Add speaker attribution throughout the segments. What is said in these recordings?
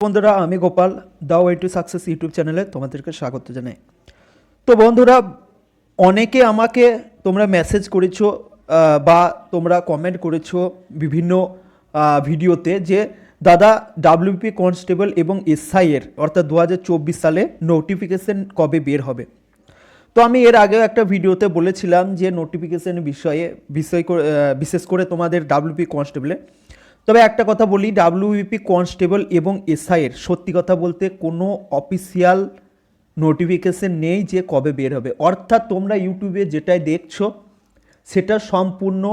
Speaker 1: বন্ধুরা, আমি Gopal the way to success YouTube চ্যানেলে তোমাদেরকে স্বাগত জানাই। তো বন্ধুরা, অনেকে আমাকে তোমরা মেসেজ করেছ বা তোমরা কমেন্ট করেছ বিভিন্ন ভিডিওতে যে, দাদা ডাব্লিউপি কনস্টেবল এবং এসআই এর, অর্থাৎ দু হাজার চব্বিশ সালে নোটিফিকেশন কবে বের হবে? তো আমি এর আগেও একটা ভিডিওতে বলেছিলাম যে নোটিফিকেশন বিষয়ে, বিষয় বিশেষ করে তোমাদের ডাব্লিউপি কনস্টেবলে তবে একটা কথা বলি ডাব্লিউপি কনস্টেবল এবং এসআইয়ের সত্যি কথা বলতে কোনো অফিসিয়াল নোটিফিকেশন নেই যে কবে বের হবে। অর্থাৎ তোমরা ইউটিউবে যেটাই দেখছ, সেটা সম্পূর্ণ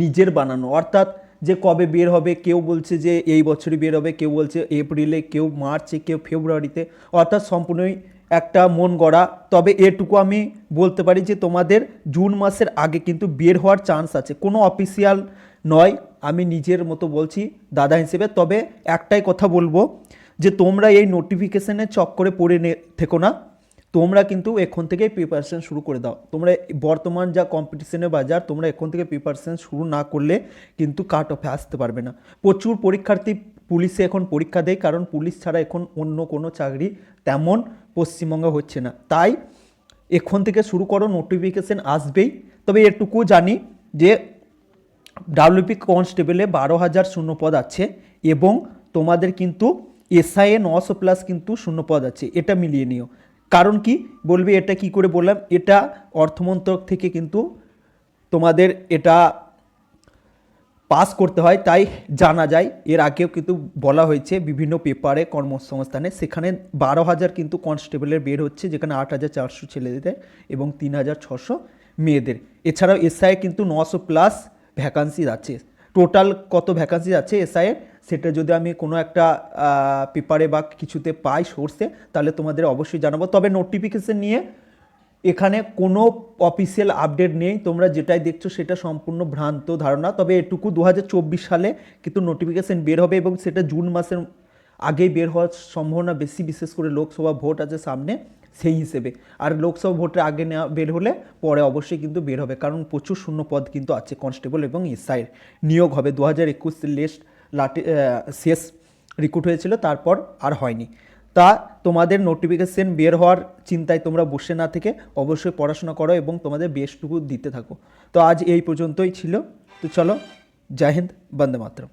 Speaker 1: নিজের বানানো। অর্থাৎ যে কবে বের হবে, কেউ বলছে যে এই বছরই বের হবে, কেউ বলছে এপ্রিলে, কেউ মার্চে, কেউ ফেব্রুয়ারিতে, অর্থাৎ সম্পূর্ণই একটা মন গড়া। তবে এটুকু আমি বলতে পারি যে তোমাদের জুন মাসের আগে কিন্তু বের হওয়ার চান্স আছে। কোনো অফিসিয়াল নয় আমি নিজের মতো বলছি দাদা হিসেবে, তবে একটাই কথা বলব যে তোমরা এই নোটিফিকেশনের চক্করে পড়ে নে, থেকো না। তোমরা কিন্তু এখন থেকেই প্রিপারেশন শুরু করে দাও। তোমরা বর্তমান যা কম্পিটিশনের বাজার, তোমরা এখন থেকে প্রিপারেশন শুরু না করলে কিন্তু কাট অফে আসতে পারবে না। প্রচুর পরীক্ষার্থী পুলিশে এখন পরীক্ষা দেয়, কারণ পুলিশ ছাড়া এখন অন্য কোনো চাকরি তেমন পশ্চিমবঙ্গে হচ্ছে না। তাই এখন থেকে শুরু করো নোটিফিকেশন আসবেই। তবে এটুকু জানি যে ডাব্লিউপি কনস্টেবলে বারো হাজার শূন্যপদ আছে এবং তোমাদের কিন্তু এসআইএ নশো প্লাস কিন্তু শূন্যপদ আছে, এটা মিলিয়ে নিও। কারণ কি? বলবে এটা কি করে বললাম? এটা অর্থমন্ত্রক থেকে কিন্তু তোমাদের এটা পাস করতে হয়, তাই জানা যায়। এর আগেও কিন্তু বলা হয়েছে বিভিন্ন পেপারে, কর্মসংস্থানে, সেখানে বারো হাজার কিন্তু কনস্টেবলের বের হচ্ছে, যেখানে আট হাজার চারশো ছেলেদের এবং তিন হাজার ছশো মেয়েদের। এছাড়াও এসআই কিন্তু নশো প্লাস ভ্যাকান্সি আছে। টোটাল কত ভ্যাকান্সি আছে এসআই সেটা যদি আমি কোনো একটা পেপারে বা কিছুতে পাই সোর্সে তাহলে তোমাদের অবশ্যই জানাব। তবে নোটিফিকেশন নিয়ে এখানে কোনো অফিসিয়াল আপডেট নেই। তোমরা যেটাই দেখছ সেটা সম্পূর্ণ ভ্রান্ত ধারণা। তবে এটুকু দু হাজার চব্বিশ সালে কিন্তু নোটিফিকেশন বের হবে এবং সেটা জুন মাসের আগেই বের হওয়ার সম্ভাবনা বেশি, বিশেষ করে লোকসভা ভোট আছে সামনে। সেই হিসেবে। আর লোকসভা ভোটের আগে নেওয়া বের হলে পরে অবশ্যই কিন্তু বের হবে, কারণ প্রচুর শূন্য পদ কিন্তু আছে কনস্টেবল এবং এসআইয়ের নিয়োগ হবে দু হাজার একুশ লেস্ট লাটে শেষ রিক্রুট হয়েছিল, তারপর আর হয়নি। তা তোমাদের নোটিফিকেশন বের হওয়ার চিন্তায় তোমরা বসে না থেকে অবশ্যই পড়াশোনা করো এবং তোমাদের বেস্টটুকু দিতে থাকো। তো আজ এই পর্যন্তই ছিল। তো চলো, জয় হিন্দ, বন্দে মাতরম।